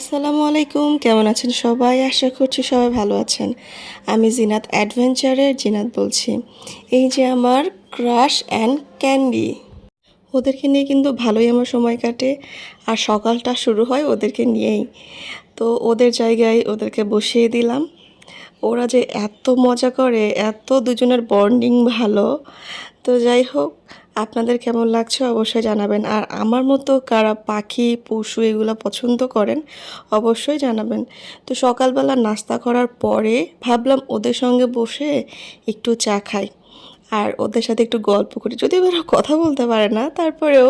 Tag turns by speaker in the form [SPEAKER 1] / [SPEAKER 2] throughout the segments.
[SPEAKER 1] আসসালামু আলাইকুম। কেমন আছেন সবাই? আশা করছি সবাই ভালো আছেন। আমি জিনাত অ্যাডভেঞ্চারের জিনাত বলছি। এই যে আমার ক্রাশ অ্যান্ড ক্যান্ডি। ওদেরকে নিয়ে কিন্তু ভালোই আমার সময় কাটে। আর সকালটা শুরু হয় ওদেরকে নিয়েই। তো ওদের জায়গায় ওদেরকে বসিয়ে দিলাম। ওরা যে এত মজা করে, এত দুজনের বন্ডিং ভালো। তো যাই হোক আপনাদের কেমন লাগছে অবশ্যই জানাবেন। আর আমার মতো কারা পাখি, পশু এগুলো পছন্দ করেন, অবশ্যই জানাবেন। তো সকালবেলা নাস্তা করার পরে ভাবলাম ওদের সঙ্গে বসে একটু চা খাই আর ওদের সাথে একটু গল্প করি। যদিও ওরা কথা বলতে পারে না, তারপরেও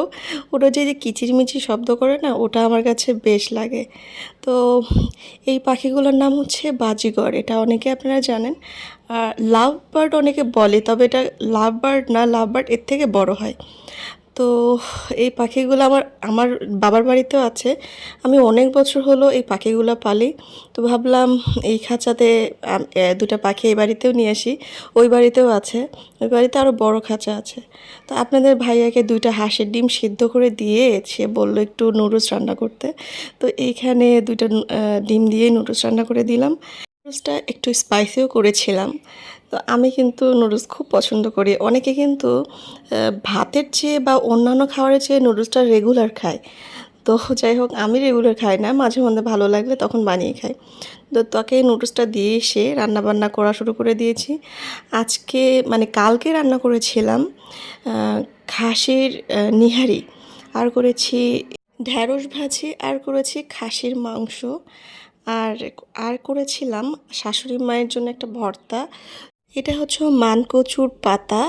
[SPEAKER 1] ওরা যে যে কিচিরমিচির শব্দ করে না, ওটা আমার কাছে বেশ লাগে। তো এই পাখিগুলোর নাম হচ্ছে বাজিগর এটা অনেকে আপনারা জানেন। লাভ বার্ড অনেকে বলে, তবে এটা লাভ বার্ড না লাভ বার্ড এর থেকে বড় হয়। তো এই পাখিগুলো আমার আমার বাবার বাড়িতেও আছে। আমি অনেক বছর হলো এই পাখিগুলো পালি। তো ভাবলাম এই খাঁচাতে দুটো পাখি এই বাড়িতেও নিয়ে আসি, ওই বাড়িতেও আছে, ওই বাড়িতে আরও বড় খাঁচা আছে। তো আপনাদের ভাইয়াকে দুইটা হাঁসের ডিম সিদ্ধ করে দিয়ে সে বলল একটু নুডলস রান্না করতে। তো এইখানে দুইটা ডিম দিয়ে নুডলস রান্না করে দিলাম। নুডলসটা একটু স্পাইসিও করেছিলাম। তো আমি কিন্তু নুডলস খুব পছন্দ করি। অনেকে কিন্তু ভাতের চেয়ে বা অন্যান্য খাবারের চেয়ে নুডলসটা রেগুলার খায়। তো যাই হোক, আমি রেগুলার খাই না। মাঝে মধ্যে ভালো লাগলে তখন বানিয়ে খাই। তো তাকে নুডলসটা দিয়ে এসে রান্না বান্না করা শুরু করে দিয়েছি। আজকে মানে কালকে রান্না করেছিলাম খাসির নিহারি। আর করেছি ঢ্যাঁড়স ভাজি, আর করেছি খাসির মাংস। আর আর করেছিলাম শাশুড়ি মায়ের জন্য একটা ভর্তা। এটা হচ্ছে মানকচুর পাতা।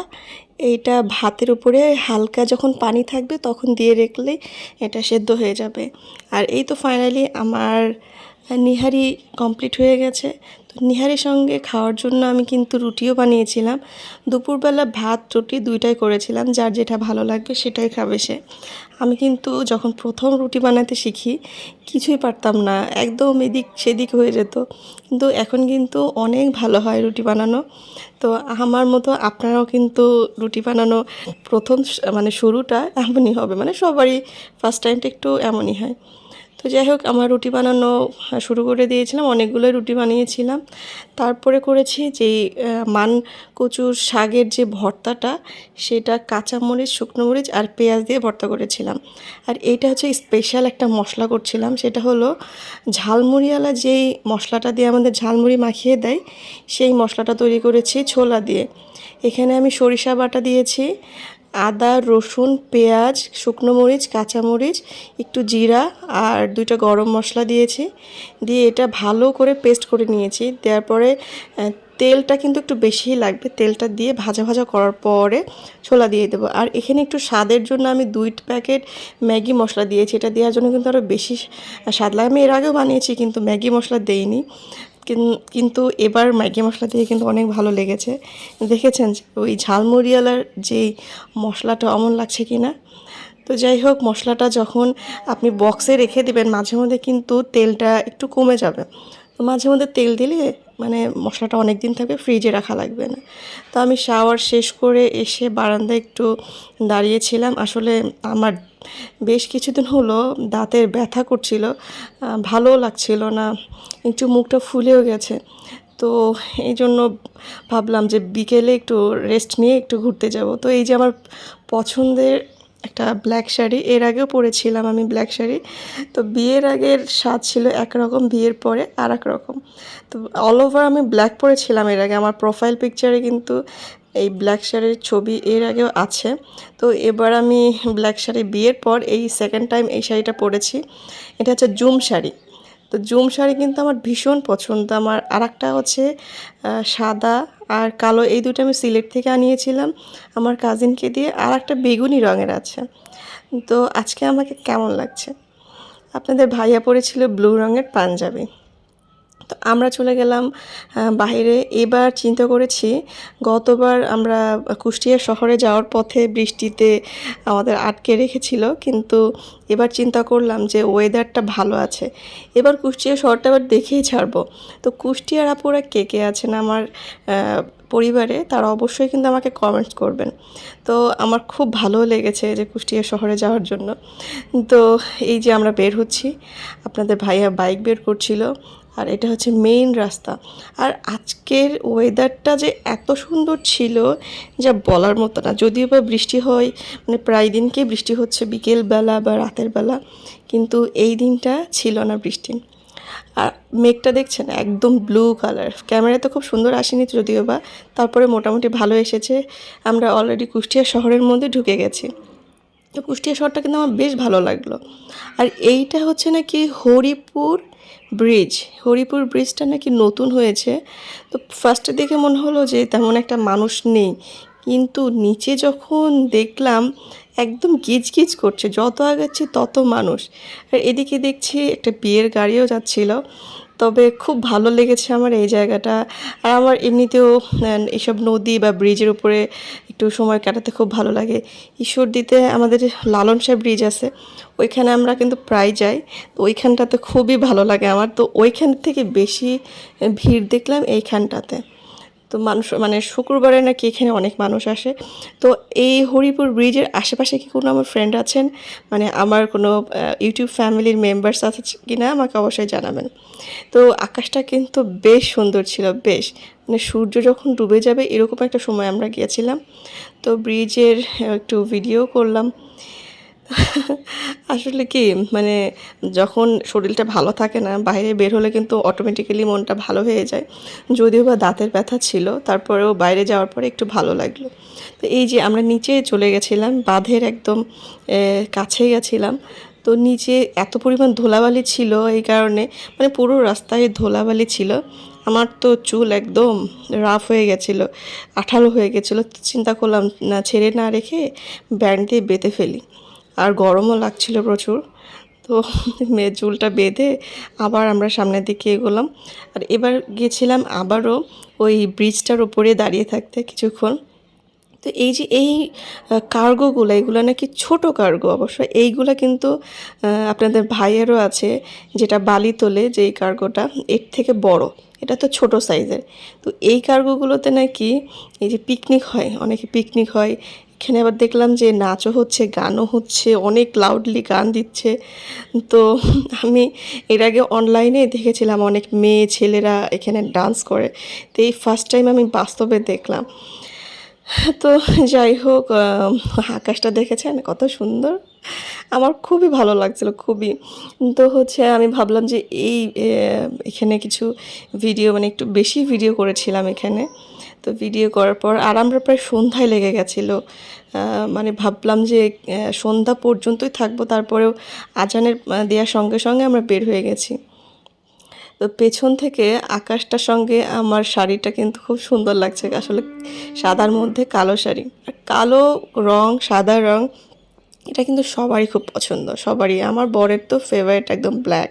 [SPEAKER 1] এইটা ভাতের উপরে হালকা যখন পানি থাকবে তখন দিয়ে রাখলে এটা সেদ্ধ হয়ে যাবে। আর এই তো ফাইনালি আমার নিহারি কমপ্লিট হয়ে গেছে। তো নিহারির সঙ্গে খাওয়ার জন্য আমি কিন্তু রুটিও বানিয়েছিলাম। দুপুরবেলা ভাত, রুটি দুইটাই করেছিলাম, যার যেটা ভালো লাগবে সেটাই খাবে সে। আমি কিন্তু যখন প্রথম রুটি বানাতে শিখি, কিছুই পারতাম না, একদম এদিক সেদিক হয়ে যেত। কিন্তু এখন কিন্তু অনেক ভালো হয় রুটি বানানো। তো আমার মতো আপনারাও কিন্তু রুটি বানানো প্রথম মানে শুরুটা এমনই হবে মানে সবারই ফার্স্ট টাইমটা একটু এমনই হয়। তো যাই হোক, আমার রুটি বানানো শুরু করে দিয়েছিলাম অনেকগুলো রুটি বানিয়েছিলাম। তারপরে করেছি যে মান কচুর শাকের যে ভর্তাটা, সেটা কাঁচামরিচ, শুকনো মরিচ আর পেঁয়াজ দিয়ে ভর্তা করেছিলাম। আর এইটা হচ্ছে স্পেশাল একটা মশলা করছিলাম, সেটা হলো ঝালমুড়িওয়ালা যেই মশলাটা দিয়ে আমাদের ঝালমুড়ি মাখিয়ে দেয়, সেই মশলাটা তৈরি করেছি ছোলা দিয়ে। এখানে আমি সরিষা বাটা দিয়েছি আদা, রসুন, পেঁয়াজ, শুকনো মরিচ কাঁচামরিচ একটু জিরা আর দুইটা গরম মশলা দিয়েছি। দিয়ে এটা ভালো করে পেস্ট করে নিয়েছি। দেওয়ার পরে তেলটা কিন্তু একটু বেশিই লাগবে। তেলটা দিয়ে ভাজা ভাজা করার পরে ছোলা দিয়ে দেবো। আর এখানে একটু স্বাদের জন্য আমি দুই প্যাকেট ম্যাগি মশলা দিয়েছি। এটা দেওয়ার জন্য কিন্তু আরও বেশি স্বাদ লাগে। আমি এর আগেও বানিয়েছি কিন্তু ম্যাগি মশলা দেইনি। কিন্তু এবার ম্যাগি মশলা দিয়ে কিন্তু অনেক ভালো লেগেছে। দেখেছেন ওই ঝালমুড়িয়ালার যেই মশলাটা অমন লাগছে কি না তো যাই হোক, মশলাটা যখন আপনি বক্সে রেখে দিবেন, মাঝে মধ্যে কিন্তু তেলটা একটু কমে যাবে। তো মাঝে মধ্যে তেল দিলে মানে মশলাটা অনেক দিন থাকবে, ফ্রিজে রাখা লাগবে না। তো আমি শাওয়ার শেষ করে এসে বারান্দায় একটু দাঁড়িয়েছিলাম। আসলে আমার বেশ কিছুদিন হলো দাঁতের ব্যথা করছিল ভালোও লাগছিল না, একটু মুখটা ফুলেও গেছে। তো এই জন্য ভাবলাম যে বিকেলে একটু রেস্ট নিয়ে একটু ঘুরতে যাব। তো এই যে আমার পছন্দের একটা ব্ল্যাক শাড়ি, এর আগেও পরেছিলাম আমি ব্ল্যাক শাড়ি। তো বিয়ের আগের স্বাদ ছিল একরকম, বিয়ের পরে আর এক রকম। তো অল ওভার আমি ব্ল্যাক পরেছিলাম এর আগে, আমার প্রোফাইল পিকচারে কিন্তু এই ব্ল্যাক শাড়ির ছবি এর আগেও আছে। তো এবার আমি ব্ল্যাক শাড়ি বিয়ের পর এই সেকেন্ড টাইম এই শাড়িটা পরেছি। এটা হচ্ছে জুম শাড়ি। তো জুম শাড়ি কিন্তু আমার ভীষণ পছন্দ। আমার আর একটা হচ্ছে সাদা আর কালো এই দুটো আমি সিলেট থেকে আনিয়েছিলাম আমার কাজিনকে দিয়ে। আর একটা বেগুনি রঙের আছে। তো আজকে আমাকে কেমন লাগছে? আপনাদের ভাইয়া পরেছিল ব্লু রঙের পাঞ্জাবি। তো আমরা চলে গেলাম বাইরে এবার চিন্তা করেছি, গতবার আমরা কুষ্টিয়া শহরে যাওয়ার পথে বৃষ্টিতে আমাদের আটকে রেখেছিল, কিন্তু এবার চিন্তা করলাম যে ওয়েদারটা ভালো আছে। এবার কুষ্টিয়া শহরটা আবার দেখেই ছাড়বো। তো কুষ্টিয়ার আপুরা কে কে আছেন আমার পরিবারে, তারা অবশ্যই কিন্তু আমাকে কমেন্টস করবেন। তো আমার খুব ভালো লেগেছে যে কুষ্টিয়া শহরে যাওয়ার জন্য। তো এই যে আমরা বের হচ্ছি, আপনাদের ভাইয়া বাইক বের করছিল। আর এটা হচ্ছে মেইন রাস্তা। আর আজকের ওয়েদারটা যে এত সুন্দর ছিল, যা বলার মতো না। যদিও বা বৃষ্টি হয় মানে প্রায় দিনকে বৃষ্টি হচ্ছে বিকেলবেলা বা রাতের বেলা, কিন্তু এই দিনটা ছিল না বৃষ্টি। আর মেঘটা দেখছেন? একদম ব্লু কালার ক্যামেরাতে খুব সুন্দর আসেনি যদিও বা, তারপরে মোটামুটি ভালো এসেছে। আমরা অলরেডি কুষ্টিয়া শহরের মধ্যে ঢুকে গেছি। তো কুষ্টিয়া শহরটা কিন্তু আমার বেশ ভালো লাগল। আর এইটা হচ্ছে নাকি হরিপুর ব্রিজ, হরিপুর ব্রিজটা নাকি নতুন হয়েছে। তো ফার্স্টে দেখে মনে হলো যে তেমন একটা মানুষ নেই। কিন্তু নিচে যখন দেখলাম, একদম গিজগিজ করছে, যত আগাচ্ছি তত মানুষ। আর এদিকে দেখছি একটা বিয়ের গাড়িও যাচ্ছিল। তবে খুব ভালো লেগেছে আমার এই জায়গাটা। আর আমার এমনিতেও এসব নদী বা ব্রিজের উপরে একটু সময় কাটাতে খুব ভালো লাগে। ঈশ্বরদীতে আমাদের লালন সাহেব ব্রিজ আছে, ওইখানে আমরা কিন্তু প্রায় যাই। তো ওইখানটাতে খুবই ভালো লাগে আমার। তো ওইখান থেকে বেশি ভিড় দেখলাম এইখানটাতে। তো মানুষ মানে শুক্রবারে নাকি এখানে অনেক মানুষ আসে। তো এই হরিপুর ব্রিজের আশেপাশে কি কোনো আমার ফ্রেন্ড আছেন? মানে আমার কোনো ইউটিউব ফ্যামিলির মেম্বার্স আছে কি না আমাকে অবশ্যই জানাবেন। তো আকাশটা কিন্তু বেশ সুন্দর ছিল, বেশ। মানে সূর্য যখন ডুবে যাবে এরকম একটা সময় আমরা গিয়েছিলাম। তো ব্রিজের একটু ভিডিও করলাম। আসলে কি মানে যখন শরীরটা ভালো থাকে না বাইরে বের হলে কিন্তু অটোমেটিক্যালি মনটা ভালো হয়ে যায়। যদিও বা দাঁতের ব্যথা ছিল তারপরেও বাইরে যাওয়ার পরে একটু ভালো লাগল। তো এই যে আমরা নিচে চলে গেছিলাম বাঁধের একদম এ, কাছেই গেছিলাম তো নিচে এত পরিমাণ ধুলাবালি ছিল এই কারণে মানে পুরো রাস্তায় ধুলাবালি ছিল। আমার তো চুল একদম রাফ হয়ে গেছিল আঠালো হয়ে গেছিল। চিন্তা করলাম না ছেড়ে না রেখে ব্যান্ড দিয়ে বেঁধে ফেলি। আর গরমও লাগছিল প্রচুর। তো মেয়ে চুলটা বেঁধে আবার আমরা সামনের দিকে এগোলাম। আর এবার গেছিলাম আবারও ওই ব্রিজটার উপরে দাঁড়িয়ে থাকতে কিছুক্ষণ। তো এই যে এই কার্গোগুলো এগুলো নাকি ছোট কার্গো অবশ্য। এইগুলো কিন্তু আপনাদের ভাইয়েরও আছে যেটা বালি তোলে যে এই কার্গোটা এর থেকে বড়। এটা তো ছোট সাইজের তো এই কার্গোগুলোতে নাকি এই যে পিকনিক হয়, অনেকে পিকনিক হয় এখানে আবার দেখলাম যে নাচও হচ্ছে, গানও হচ্ছে, অনেক লাউডলি গান দিচ্ছে। তো আমি এর আগে অনলাইনে দেখেছিলাম অনেক মেয়ে ছেলেরা এখানে ডান্স করে। তো এই ফার্স্ট টাইম আমি বাস্তবে দেখলাম। তো যাই হোক আকাশটা দেখেছেন? কত সুন্দর। আমার খুবই ভালো লাগছিল, খুবই। তো হচ্ছে আমি ভাবলাম যে এই এখানে কিছু ভিডিও মানে একটু বেশি ভিডিও করেছিলাম এখানে। তো ভিডিও করার পর আর আমরা প্রায় সন্ধ্যায় লেগে গেছিল। মানে ভাবলাম যে সন্ধ্যা পর্যন্তই থাকব, তারপরেও আজানের দেওয়ার সঙ্গে সঙ্গে আমরা বের হয়ে গেছি। তো পেছন থেকে আকাশটার সঙ্গে আমার শাড়িটা কিন্তু খুব সুন্দর লাগছে, আসলে সাদার মধ্যে কালো শাড়ি। কালো রং, সাদা রং এটা কিন্তু সবারই খুব পছন্দ, সবারই। আমার বরের তো ফেভারিট একদম ব্ল্যাক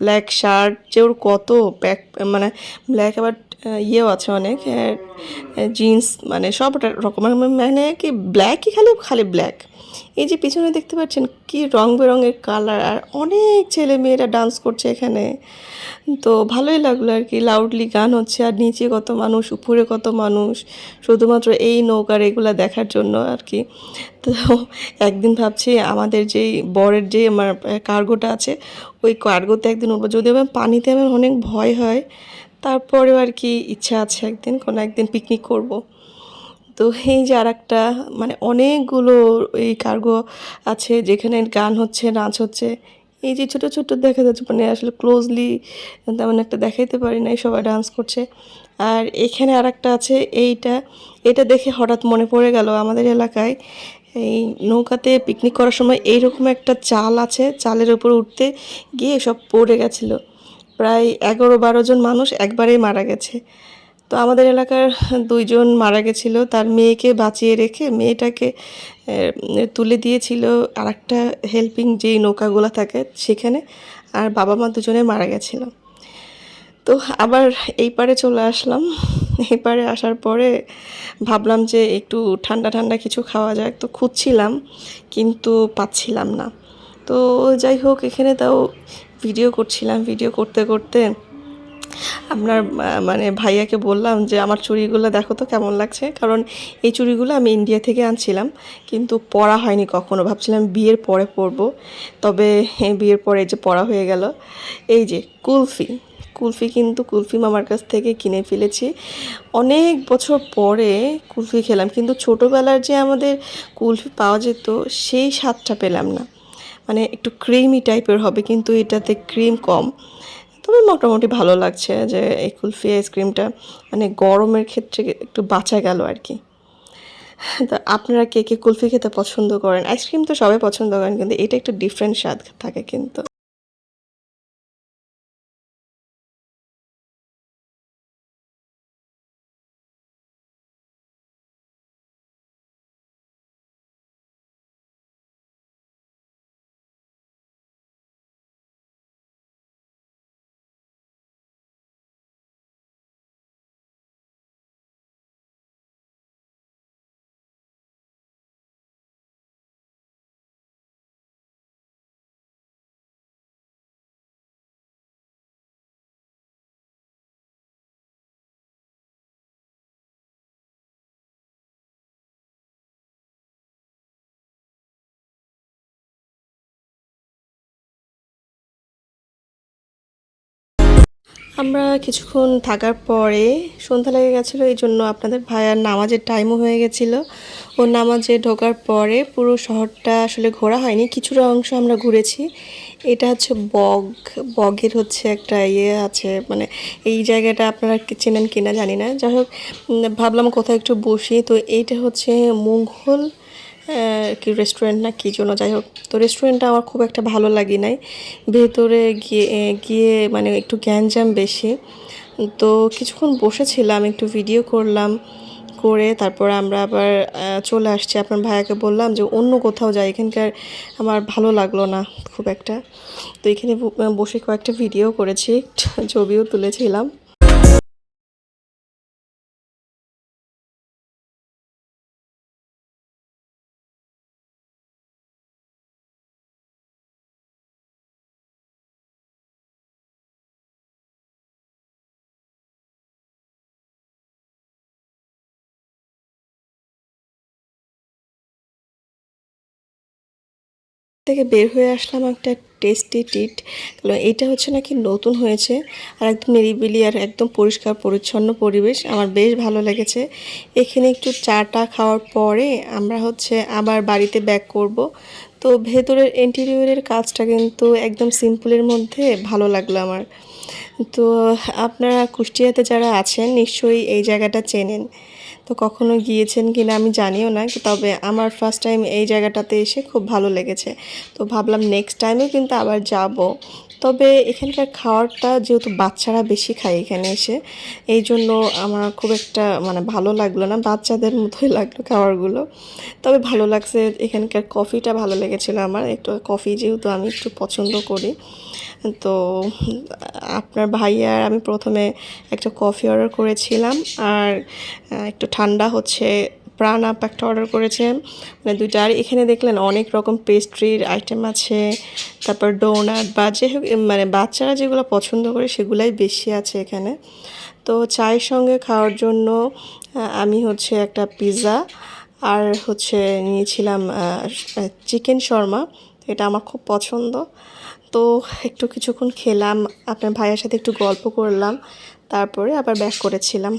[SPEAKER 1] ব্ল্যাক শার্ট যে ওর কত ব্যাক মানে ব্ল্যাক আবার ইয়েও আছে অনেক জিন্স মানে সব রকমের মানে কি ব্ল্যাকই খালি খালি ব্ল্যাক এই যে পিছনে দেখতে পাচ্ছেন কি রং বেরঙের কালার আর অনেক ছেলে মেয়েরা ডান্স করছে এখানে। তো ভালোই লাগল আর কি লাউডলি গান হচ্ছে, আর নিচে কত মানুষ, উপরে কত মানুষ, শুধুমাত্র এই নৌকার এগুলা দেখার জন্য আর কি। তো একদিন ভাবছি আমাদের যেই বরের যে আমার কার্গোটা আছে, ওই কার্গোতে একদিন উঠবো। যদিও আমার পানিতে আমার অনেক ভয় হয়, তারপরেও আর কি ইচ্ছা আছে একদিন, কোনো একদিন পিকনিক করব। তো এই যে আর একটা মানে অনেকগুলো এই কার্গো আছে যেখানে গান হচ্ছে, নাচ হচ্ছে। এই যে ছোট ছোট দেখা যাচ্ছে মানে আসলে ক্লোজলি তেমন একটা দেখাইতে পারি না সবাই ডান্স করছে। আর এখানে আর একটা আছে, এইটা, এটা দেখে হঠাৎ মনে পড়ে গেল আমাদের এলাকায়। এই নৌকাতে পিকনিক করার সময় এইরকম একটা চাল আছে, চালের উপর উঠতে গিয়ে সব পড়ে গেছিল। প্রায় এগারো বারো জন মানুষ একবারেই মারা গেছে। তো আমাদের এলাকার দুইজন মারা গেছিল। তার মেয়েকে বাঁচিয়ে রেখে মেয়েটাকে তুলে দিয়েছিল আর একটা হেল্পিং যেই নৌকাগুলো থাকে সেখানে আর বাবা মা দুজনে মারা গেছিল। তো আবার এই পারে চলে আসলাম। এই পারে আসার পরে ভাবলাম যে একটু ঠান্ডা ঠান্ডা কিছু খাওয়া যায় তো খুঁজছিলাম কিন্তু পাচ্ছিলাম না। তো যাই হোক, এখানে তাও ভিডিও করছিলাম। ভিডিও করতে করতে আপনার মানে ভাইয়াকে বললাম যে, আমার চুড়িগুলো দেখো তো কেমন লাগছে? কারণ এই চুড়িগুলো আমি ইন্ডিয়া থেকে আনছিলাম, কিন্তু পরা হয়নি কখনো। ভাবছিলাম বিয়ের পরে পরবো। তবে বিয়ের পরে যে পরা হয়ে গেল। এই যে কুলফি। কুলফি কিন্তু কুলফি মামার কাছ থেকে কিনে ফেলেছি। অনেক বছর পরে কুলফি খেলাম, কিন্তু ছোটোবেলার যে আমাদের কুলফি পাওয়া যেত, সেই স্বাদটা পেলাম না। মানে একটু ক্রিমি টাইপের হবে, কিন্তু এটাতে ক্রিম কম। তবে মোটামুটি ভালো লাগছে যে এই কুলফি আইসক্রিমটা মানে গরমের ক্ষেত্রে একটু বাঁচা গেল আর কি। তা আপনারা কে কে কুলফি খেতে পছন্দ করেন? আইসক্রিম তো সবাই পছন্দ করেন, কিন্তু এটা একটু ডিফারেন্ট স্বাদ থাকে কিন্তু। আমরা কিছুক্ষণ থাকার পরে সন্ধ্যা লেগে গেছিল, এই জন্য আপনাদের ভাইয়ার নামাজের টাইমও হয়ে গেছিল। ও নামাজে ঢোকার পরে পুরো শহরটা আসলে ঘোরা হয়নি, কিছুটা অংশ আমরা ঘুরেছি। এটা হচ্ছে বগ, বগের হচ্ছে একটা ইয়ে আছে মানে এই জায়গাটা আপনারা চেনেন কিনা জানি না। যাই হোক ভাবলাম কোথাও একটু বসি। তো এইটা হচ্ছে মুঘল কি রেস্টুরেন্ট না কী জন্য, যাই হোক। তো রেস্টুরেন্টটা আমার খুব একটা ভালো লাগে নাই। ভেতরে গিয়ে গিয়ে মানে একটু গ্যাঞ্জাম বেশি। তো কিছুক্ষণ বসেছিলাম, একটু ভিডিও করলাম, করে তারপর আমরা আবার চলে আসছি। আপনার ভাইয়াকে বললাম যে, অন্য কোথাও যাই, এখানকার আমার ভালো লাগল না খুব একটা। তো এখানে বসে কয়েকটা ভিডিও করেছি, ছবিও তুলেছিলাম। থেকে বের হয়ে আসলাম একটা টেস্টি টিট এটা হচ্ছে নাকি নতুন হয়েছে আর একদম নিরিবিলি আর একদম পরিষ্কার, পরিচ্ছন্ন পরিবেশ। আমার বেশ ভালো লেগেছে। এখানে একটু চাটা খাওয়ার পরে আমরা হচ্ছে আবার বাড়িতে ব্যাক করব। তো ভেতরের ইন্টেরিয়রের কাজটা কিন্তু একদম সিম্পলের মধ্যে ভালো লাগল আমার। তো আপনারা কুষ্টিয়াতে যারা আছেন নিশ্চয়ই এই জায়গাটা চেনেন। তো কখনো গিয়েছেন কি না আমি জানিও না, তবে আমার ফার্স্ট টাইম এই জায়গাটাতে এসে খুব ভালো লেগেছে। তো ভাবলাম নেক্সট টাইমেও কিন্তু আবার যাব। তবে এখানকার খাওয়ারটা যেহেতু বাচ্চারা বেশি খায় এখানে এসে, এই জন্য আমার খুব একটা মানে ভালো লাগল না, বাচ্চাদের মতোই লাগল খাবারগুলো। তবে ভালো লাগছে এখানকার কফিটা ভালো লেগেছিলো আমার, একটু কফি যেহেতু আমি একটু পছন্দ করি। তো আপনার ভাইয়ার আমি প্রথমে একটা কফি অর্ডার করেছিলাম, আর একটু ঠান্ডা হচ্ছে প্রাণ আপ একটা অর্ডার করেছে। মানে দুইটা, আর এখানে দেখলেন অনেক রকম পেস্ট্রির আইটেম আছে, তারপর ডোনাট বা যে মানে বাচ্চারা যেগুলো পছন্দ করে সেগুলাই বেশি আছে এখানে। তো চায়ের সঙ্গে খাওয়ার জন্য আমি হচ্ছে একটা পিৎজা আর হচ্ছে নিয়েছিলাম চিকেন শর্মা এটা আমার খুব পছন্দ। তো একটু কিছুক্ষণ খেলাম, আপনার ভাইয়ের সাথে একটু গল্প করলাম, তারপরে আবার ব্যাক করেছিলাম।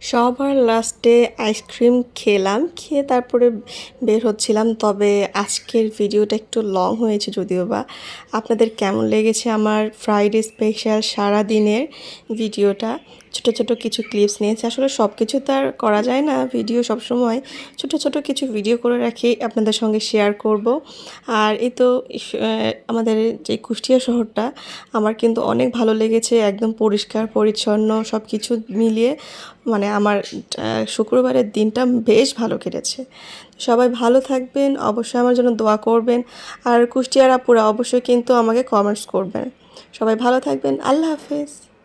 [SPEAKER 1] সবার লাস্টে আইসক্রিম খেলাম, খেয়ে তারপরে বের হচ্ছিলাম। তবে আজকের ভিডিওটা একটু লং হয়েছে যদিও বা। আপনাদের কেমন লেগেছে আমার ফ্রাইডে স্পেশাল সারা দিনের ভিডিওটা? ছোট ছোট কিছু ক্লিপস নিয়েছি। আসলে সব কিছু তো আর করা যায় না ভিডিও সবসময়। ছোট ছোট কিছু ভিডিও করে রাখি, আপনাদের সঙ্গে শেয়ার করব। আর এই তো আমাদের যে কুষ্টিয়া শহরটা, আমার কিন্তু অনেক ভালো লেগেছে, একদম পরিষ্কার, পরিচ্ছন্ন সব কিছু মিলিয়ে। মানে আমার শুক্রবারের দিনটা বেশ ভালো কেটেছে। সবাই ভালো থাকবেন, অবশ্যই আমার জন্য দোয়া করবেন। আর কুষ্টিয়ার আপুরা অবশ্যই কিন্তু আমাকে কমেন্টস করবেন। সবাই ভালো থাকবেন, আল্লাহ হাফেজ।